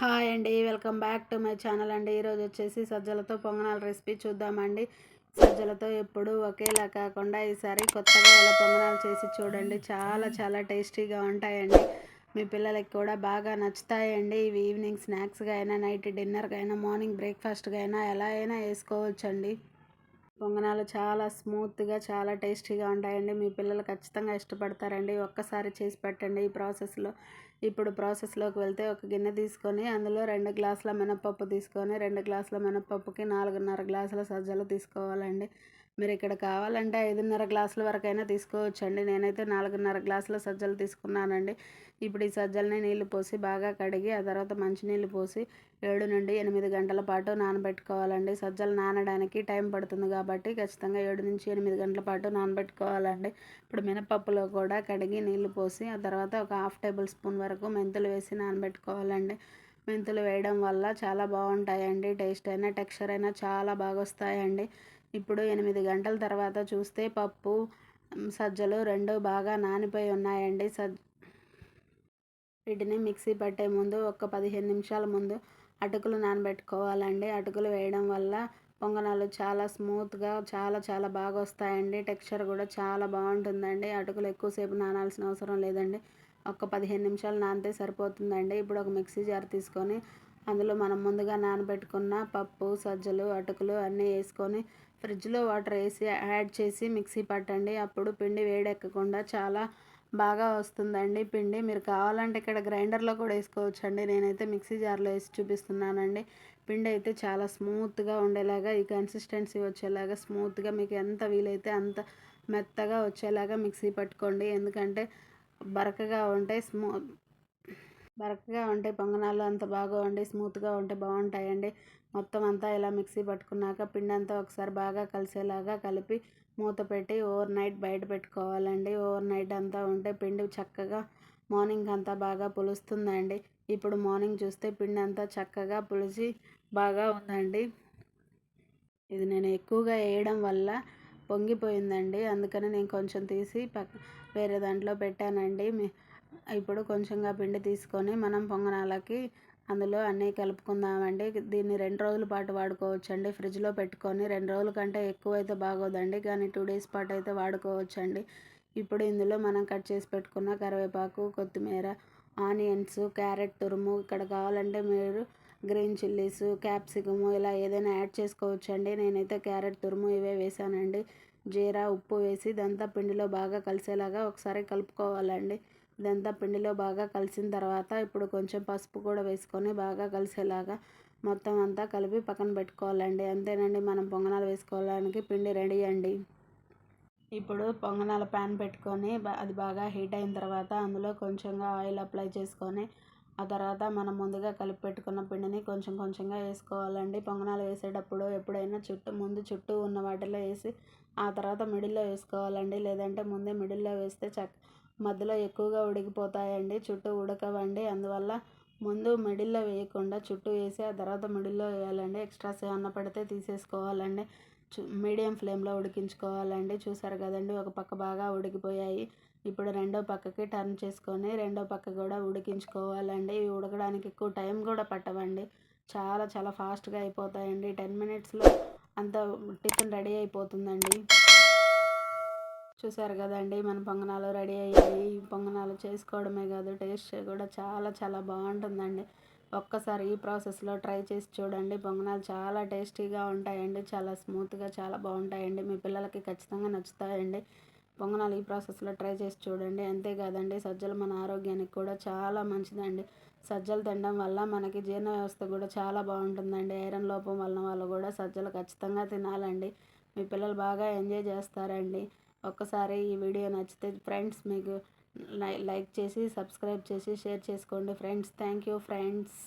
Hi అండి welcome back to my channel అండి. ఈరోజు వచ్చేసి సజ్జలతో పొంగనాల రెసిపీ చూద్దామండి. సజ్జలతో ఎప్పుడు ఒకేలా కాకుండా ఈసారి కొత్తగా ఇలా పొంగనాలు చేసి చూడండి. చాలా చాలా టేస్టీగా ఉంటాయండి. మీ పిల్లలకి కూడా బాగా నచ్చుతాయండి. ఇవి ఈవినింగ్ స్నాక్స్గా అయినా నైట్ డిన్నర్గా అయినా మార్నింగ్ బ్రేక్ఫాస్ట్గా అయినా ఎలా అయినా వేసుకోవచ్చండి. పొంగనాలు చాలా స్మూత్గా చాలా టేస్టీగా ఉంటాయండి. మీ పిల్లలు ఖచ్చితంగా ఇష్టపడతారండి. ఒక్కసారి చేసి పెట్టండి ఈ ప్రాసెస్లో. ఇప్పుడు ప్రాసెస్లోకి వెళ్తే ఒక గిన్నె తీసుకొని అందులో రెండు గ్లాసుల మినపప్పు తీసుకొని రెండు గ్లాసుల మినపప్పుకి నాలుగున్నర గ్లాసుల సజ్జలు తీసుకోవాలండి. మీరు ఇక్కడ కావాలంటే ఐదున్నర గ్లాసుల వరకైనా తీసుకోవచ్చండి. నేనైతే నాలుగున్నర గ్లాసుల సజ్జలు తీసుకున్నానండి. ఇప్పుడు ఈ సజ్జల్ని నీళ్ళు పోసి బాగా కడిగి ఆ తర్వాత మంచినీళ్ళు పోసి ఏడు నుండి ఎనిమిది గంటల పాటు నానబెట్టుకోవాలండి. సజ్జలు నానడానికి టైం పడుతుంది కాబట్టి ఖచ్చితంగా ఏడు నుంచి ఎనిమిది గంటల పాటు నానబెట్టుకోవాలండి. ఇప్పుడు మినపప్పులో కూడా కడిగి నీళ్ళు పోసి ఆ తర్వాత ఒక హాఫ్ టేబుల్ స్పూన్ వరకు మెంతులు వేసి నానబెట్టుకోవాలండి. మెంతులు వేయడం వల్ల చాలా బాగుంటాయండి. టేస్ట్ అయినా టెక్స్చర్ అయినా చాలా బాగా వస్తాయండి ఇప్పుడు ఎనిమిది గంటల తర్వాత చూస్తే పప్పు సజ్జలు రెండు బాగా నానిపోయి ఉన్నాయండి. సజ్ వీటిని మిక్సీ పట్టే ముందు ఒక పదిహేను నిమిషాల ముందు అటుకులు నానబెట్టుకోవాలండి. అటుకులు వేయడం వల్ల పొంగనాలు చాలా స్మూత్గా చాలా చాలా బాగా వస్తాయండి. టెక్స్చర్ కూడా చాలా బాగుంటుందండి. అటుకులు ఎక్కువసేపు నానాల్సిన అవసరం లేదండి. ఒక పదిహేను నిమిషాలు నానితే సరిపోతుందండి. ఇప్పుడు ఒక మిక్సీ జార్ తీసుకొని అందులో మనం ముందుగా నానబెట్టుకున్న పప్పు సజ్జలు అటుకులు అన్నీ వేసుకొని ఫ్రిడ్జ్లో వాటర్ వేసి యాడ్ చేసి మిక్సీ పట్టండి. అప్పుడు పిండి వేడెక్కకుండా చాలా బాగా వస్తుందండి. పిండి మీరు కావాలంటే ఇక్కడ గ్రైండర్లో కూడా వేసుకోవచ్చు అండి నేనైతే మిక్సీ జార్లో వేసి చూపిస్తున్నానండి. పిండి అయితే చాలా స్మూత్గా ఉండేలాగా ఈ కన్సిస్టెన్సీ వచ్చేలాగా స్మూత్గా మీకు ఎంత వీలైతే అంత మెత్తగా వచ్చేలాగా మిక్సీ పట్టుకోండి. ఎందుకంటే బరకగా ఉంటే స్మూ బరకగా ఉంటే పొంగనాలు అంత బాగా ఉండి స్మూత్గా ఉంటే బాగుంటాయండి. మొత్తం అంతా ఇలా మిక్సీ పట్టుకున్నాక పిండి అంతా ఒకసారి బాగా కలిసేలాగా కలిపి మూత పెట్టి ఓవర్ నైట్ బయట పెట్టుకోవాలండి. ఓవర్ నైట్ అంతా ఉంటే పిండి చక్కగా మార్నింగ్ అంతా బాగా పులుస్తుందండి. ఇప్పుడు మార్నింగ్ చూస్తే పిండి అంతా చక్కగా పులిచి బాగా ఉందండి. ఇది నేను ఎక్కువగా వేయడం వల్ల పొంగిపోయిందండి. అందుకని నేను కొంచెం తీసి పక్క వేరే దాంట్లో పెట్టానండి. ఇప్పుడు కొంచెంగా పిండి తీసుకొని మనం పొంగనాలకి అందులో అన్నీ కలుపుకుందామండి. దీన్ని రెండు రోజుల పాటు వాడుకోవచ్చండి. ఫ్రిడ్జ్లో పెట్టుకొని రెండు రోజుల కంటే ఎక్కువ అయితే బాగోదండి. కానీ టూ డేస్ పాటు అయితే వాడుకోవచ్చండి. ఇప్పుడు ఇందులో మనం కట్ చేసి పెట్టుకున్న కరివేపాకు కొత్తిమీర ఆనియన్స్ క్యారెట్ తురుము ఇక్కడ కావాలంటే మీరు గ్రీన్ చిల్లీస్ క్యాప్సికము ఇలా ఏదైనా యాడ్ చేసుకోవచ్చండి. నేనైతే క్యారెట్ తురుము ఇవే వేసానండి. జీరా ఉప్పు వేసి ఇదంతా పిండిలో బాగా కలిసేలాగా ఒకసారి కలుపుకోవాలండి. ఇదంతా పిండిలో బాగా కలిసిన తర్వాత ఇప్పుడు కొంచెం పసుపు కూడా వేసుకొని బాగా కలిసేలాగా మొత్తం అంతా కలిపి పక్కన పెట్టుకోవాలండి. అంతేనండి మనం పొంగనాలు వేసుకోవడానికి పిండి రెడీ అండి. ఇప్పుడు పొంగనాల ప్యాన్ పెట్టుకొని అది బాగా హీట్ అయిన తర్వాత అందులో కొంచెంగా ఆయిల్ అప్లై చేసుకొని ఆ తర్వాత మనం ముందుగా కలిపి పెట్టుకున్న పిండిని కొంచెం కొంచెంగా వేసుకోవాలండి. పొంగనాలు వేసేటప్పుడు ఎప్పుడైనా చుట్టూ ముందు చుట్టూ ఉన్న వాటిలో వేసి ఆ తర్వాత మిడిల్లో వేసుకోవాలండి. లేదంటే ముందే మిడిల్లో వేస్తే చక్క మధ్యలో ఎక్కువగా ఉడికిపోతాయండి చుట్టూ ఉడకవండి. అందువల్ల ముందు మిడిల్లో వేయకుండా చుట్టూ వేసి ఆ తర్వాత మిడిల్లో వేయాలండి. ఎక్స్ట్రాస్ ఏమన్నా పడితే తీసేసుకోవాలండి. మీడియం ఫ్లేమ్లో ఉడికించుకోవాలండి. చూసారు కదండి ఒక పక్క బాగా ఉడికిపోయాయి. ఇప్పుడు రెండో పక్కకి టర్న్ చేసుకొని రెండో పక్క కూడా ఉడికించుకోవాలండి. ఇవి ఉడకడానికి ఎక్కువ టైం కూడా పట్టవండి. చాలా చాలా ఫాస్ట్గా అయిపోతాయండి. టెన్ మినిట్స్లో అంత టిఫిన్ రెడీ అయిపోతుందండి. చూసారు కదండి మన పొంగనాలు రెడీ అయ్యాయి. పొంగనాలు చేసుకోవడమే కాదు టేస్ట్ కూడా చాలా చాలా బాగుంటుందండి. ఒక్కసారి ఈ ప్రాసెస్లో ట్రై చేసి చూడండి. పొంగనాలు చాలా టేస్టీగా ఉంటాయండి చాలా స్మూత్గా చాలా బాగుంటాయండి. మీ పిల్లలకి ఖచ్చితంగా నచ్చుతాయండి. పొంగనాలు ఈ ప్రాసెస్లో ట్రై చేసి చూడండి. అంతేకాదండి సజ్జలు మన ఆరోగ్యానికి కూడా చాలా మంచిదండి. సజ్జలు తినడం వల్ల మనకి జీర్ణ వ్యవస్థ కూడా చాలా బాగుంటుందండి. ఐరన్ లోపం వల్ల వాళ్ళు కూడా సజ్జలు ఖచ్చితంగా తినాలండి. మీ పిల్లలు బాగా ఎంజాయ్ చేస్తారండి. ఒక్కసారి ఈ వీడియో నచ్చితే ఫ్రెండ్స్ మీకు లైక్ చేసి సబ్స్క్రైబ్ చేసి షేర్ చేసుకోండి. Friends thank you friends.